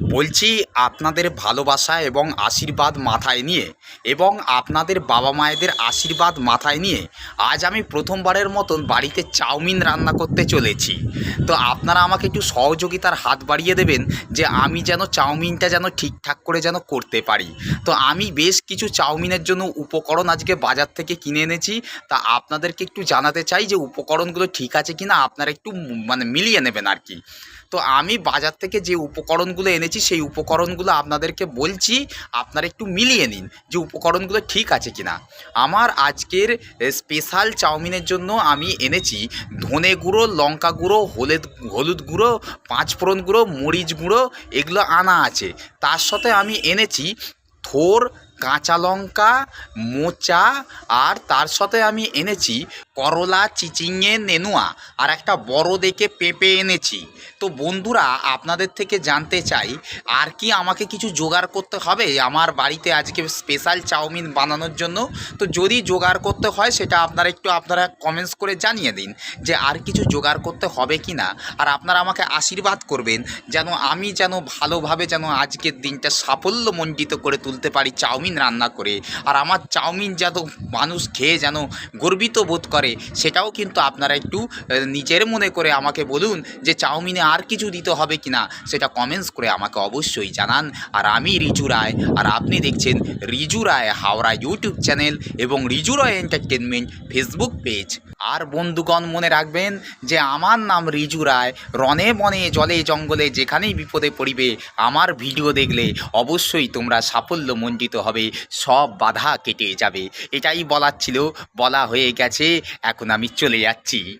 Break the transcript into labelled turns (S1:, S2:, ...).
S1: বলছি আপনাদের ভালোবাসা এবং আশীর্বাদ মাথায় নিয়ে এবং আপনাদের বাবা মায়েদের আশীর্বাদ মাথায় নিয়ে আজ আমি প্রথমবারের মতন বাড়িতে চাউমিন রান্না করতে চলেছি। তো আপনারা আমাকে একটু সহযোগিতার হাত বাড়িয়ে দেবেন যে আমি যেন চাউমিনটা যেন ঠিকঠাক করে যেন করতে পারি। তো আমি বেশ কিছু চাউমিনের জন্য উপকরণ আজকে বাজার থেকে কিনে এনেছি। তা আপনাদেরকে একটু জানাতে চাই যে উপকরণগুলো ঠিক আছে কি না আপনারা একটু মানে মিলিয়ে নেবেন আর কি। তো আমি বাজার থেকে যে উপকরণগুলো এনেছি, সেই উপকরণগুলো আপনাদেরকে বলছি, আপনারা একটু মিলিয়ে নিন যে উপকরণগুলো ঠিক আছে কি না আমার আজকের স্পেশাল চাউমিনের জন্য আমি এনেছি ধনে গুঁড়ো, লঙ্কা গুঁড়ো, হলুদ হলুদ গুঁড়ো পাঁচফোড়ন গুঁড়ো, মরিচ গুঁড়ো, এগুলো আনা আছে। তার সাথে আমি এনেছি থোর, কাঁচা লঙ্কা, মোচা, আর তার সাথে আমি এনেছি করলা, চিচিঙে, নেনুয়া আর একটা বড় দেখে পেঁপে এনেছি। তো বন্ধুরা, আপনাদের থেকে জানতে চাই, আর কি আমাকে কিছু জোগাড় করতে হবে আমার বাড়িতে আজকে স্পেশাল চাউমিন বানানোর জন্য? তো যদি জোগাড় করতে হয়, সেটা আপনারা একটু আপনারা কমেন্টস করে জানিয়ে দিন যে আর কিছু জোগাড় করতে হবে কি না। আর আপনারা আমাকে আশীর্বাদ করবেন যেন আমি যেন ভালোভাবে যেন আজকের দিনটা সাফল্যমণ্ডিত করে তুলতে পারি চাউমিন রান্না করে। আর আমার চাউমিন যেন মানুষ খেয়ে যেন গর্বিত বোধ করে সেটাও কিন্তু আপনারা একটু নিজের মনে করে আমাকে বলুন যে চাউমিনে আর কিছু দিতে হবে কি না, সেটা কমেন্টস করে আমাকে অবশ্যই জানান। আর আমি রিজু রায়, আর আপনি দেখছেন রিজু রায় হাওড়া ইউটিউব চ্যানেল এবং Riju Roy entertainment Facebook page আর বন্ধুগণ মনে রাখবেন যে আমার নাম রিজু রায়। রনে বনে, জলে জঙ্গলে যেখানেই বিপদে পড়িবে, আমার ভিডিও দেখলে অবশ্যই তোমরা সাফল্য মণ্ডিত হবে, সব বাধা কেটে যাবে। এটাই বলার ছিল, বলা হয়ে গেছে, এখন আমি চলে যাচ্ছি।